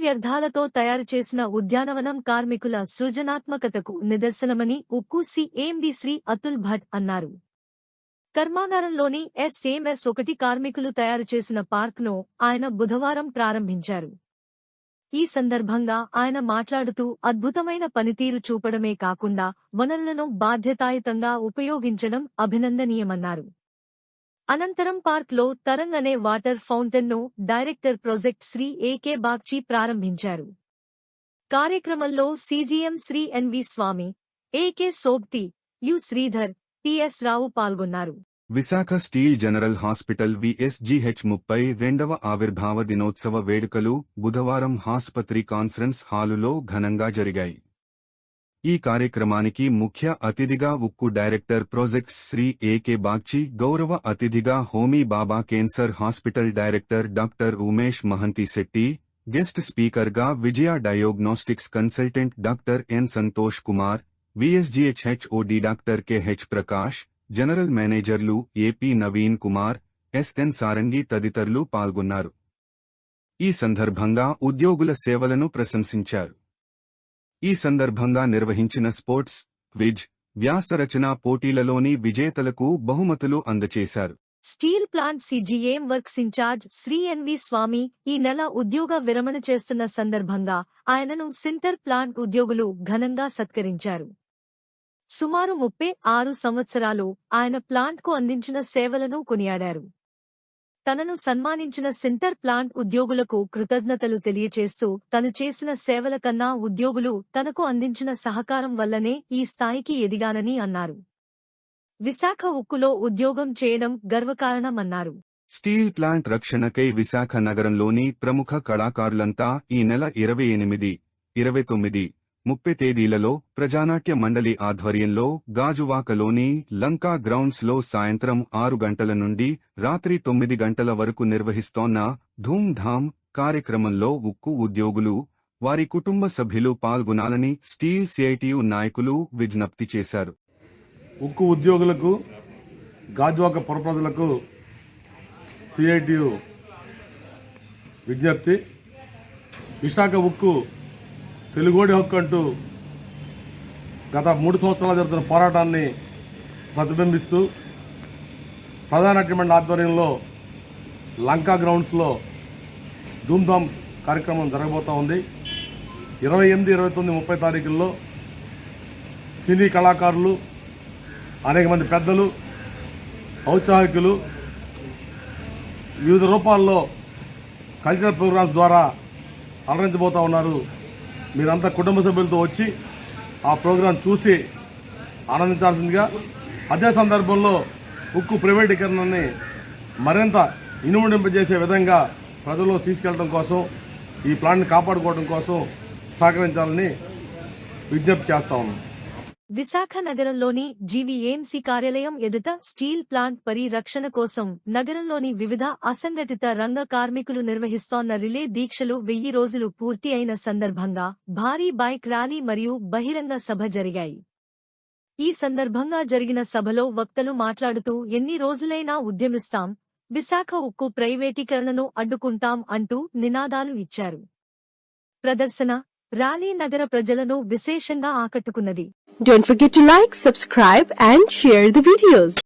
వ్యర్థాలతో తయారు చేసిన ఉద్యానవనం కార్మికుల సృజనాత్మకతకు నిదర్శనమని ఉక్కు సిఎండి శ్రీ అతుల్ భట్ అన్నారు. కర్మాగారంలోని ఎస్ఎంఎస్ ఒకటి కార్మికులు తయారు చేసిన పార్క్ను ఆయన బుధవారం ప్రారంభించారు. ఈ సందర్భంగా ఆయన మాట్లాడుతూ అద్భుతమైన పనితీరు చూపడమే కాకుండా వనరులను బాధ్యతాయుతంగా ఉపయోగించడం అభినందనీయమన్నారు. అనంతరం పార్క్లో తరంగ్ అనే water ఫౌంటైన్ను director project Shri A K Bagchi ప్రారంభించారు. కార్యక్రమంలో C G M Shri N V Swamy A K Sobti U Sridhar P S Rao పాల్గొన్నారు. Visakha steel general hospital V S G H ముప్పై రెండవ ఆవిర్భావ దినోత్సవ వేడుకలు బుధవారం ఆసుపత్రి కాన్ఫరెన్స్ హాలులో ఘనంగా జరిగాయి. ఈ కార్యక్రమానికి ముఖ్య అతిథిగా ఉక్కు director projects Shri A K Bagchi గౌరవ అతిథిగా Homi Bhabha cancer hospital director doctor Umesh Mohanty Shetty guest స్పీకర్గా Vijaya diagnostics consultant doctor N Santosh Kumar V S G H O D doctor K H Prakash general మేనేజర్లు A P Naveen Kumar S N Sarangi తదితరులు పాల్గొన్నారు. ఈ సందర్భంగా ఉద్యోగుల సేవలను ప్రశంసించారు. ఈ సందర్భంగా నిర్వహించిన స్పోర్ట్స్ విజ్ వ్యాసరచనా పోటీలలోని విజేతలకు బహుమతులు అందచేశారు. Steel plant C G M works incharge Shri N V Swamy ఈ నెల ఉద్యోగ విరమణ చేస్తున్న సందర్భంగా ఆయనను సింటర్ ప్లాంట్ ఉద్యోగులు ఘనంగా సత్కరించారు. సుమారు ముప్పై ఆరు సంవత్సరాలు ఆయన ప్లాంట్కు అందించిన సేవలను కొనియాడారు. తనను సన్మానించిన సెంటర్ ప్లాంట్ ఉద్యోగులకు కృతజ్ఞతలు తెలియచేస్తూ తను చేసిన సేవల కన్నా ఉద్యోగులు తనకు అందించిన సహకారం వల్లనే ఈ స్థాయికి ఎదిగానని అన్నారు. విశాఖ ఉక్కులో ఉద్యోగం చేయడం గర్వకారణమన్నారు. స్టీల్ ప్లాంట్ రక్షణకై విశాఖ నగరంలోని ప్రముఖ కళాకారులంతా ఈ నెల ఇరవై ఎనిమిది ఇరవై తొమ్మిది ముప్పై తేదీలలో ప్రజానాట్య మండలి ఆధ్వర్యంలో గాజువాకలోని లంకా గ్రౌండ్స్లో సాయంత్రం ఆరు గంటల నుండి రాత్రి తొమ్మిది గంటల వరకు నిర్వహిస్తోన్న ధూమ్ధామ్ కార్యక్రమంలో ఉక్కు ఉద్యోగులు వారి కుటుంబ సభ్యులు పాల్గొనాలని స్టీల్ సిఐటియు నాయకులు విజ్ఞప్తి చేశారు. ఉక్కు ఉద్యోగులకు గాజువాక పురప్రజలకు సిఐటియు విజ్ఞప్తి. విశాఖ ఉక్కు తెలుగోడి హక్కు అంటూ గత మూడు సంవత్సరాలు జరుగుతున్న పోరాటాన్ని ప్రతిబింబిస్తూ ప్రధాన మండలి ఆధ్వర్యంలో లంకా గ్రౌండ్స్లో ధూమ్ధామ్ కార్యక్రమం జరగబోతూ ఉంది. ఇరవై ఎనిమిది ఇరవై తొమ్మిది ముప్పై తారీఖుల్లో సినీ కళాకారులు అనేక మంది పెద్దలు ఔత్సాహికులు వివిధ రూపాల్లో కల్చరల్ ప్రోగ్రామ్స్ ద్వారా అలరించబోతూ ఉన్నారు. మీరంతా కుటుంబ సభ్యులతో వచ్చి ఆ ప్రోగ్రాం చూసి ఆనందించాల్సిందిగా అదే సందర్భంలో ఉక్కు ప్రైవేటీకరణని మరింత ఇనుమడింపజేసే విధంగా ప్రజల్లో తీసుకెళ్ళడం కోసం ఈ ప్లాంట్ని కాపాడుకోవడం కోసం సహకరించాలని విజ్ఞప్తి చేస్తా ఉన్నాం. విశాఖ నగరంలోని జీవీఎంసీ కార్యాలయం ఎదుట స్టీల్ ప్లాంట్ పరిరక్షణ కోసం నగరంలోని వివిధ అసంఘటిత రంగ కార్మికులు నిర్వహిస్తోన్న రిలే దీక్షలు వెయ్యి రోజులు పూర్తి అయిన సందర్భంగా భారీ బైక్ ర్యాలీ మరియు బహిరంగ సభ జరిగాయి. ఈ సందర్భంగా జరిగిన సభలో వక్తలు మాట్లాడుతూ ఎన్ని రోజులైనా ఉద్యమిస్తాం విశాఖ ఉక్కు ప్రైవేటీకరణను అడ్డుకుంటాం అంటూ నినాదాలు ఇచ్చారు. ప్రదర్శన ర్యాలీ నగర ప్రజలను విశేషంగా ఆకట్టుకున్నది. Don't forget like subscribe and share the videos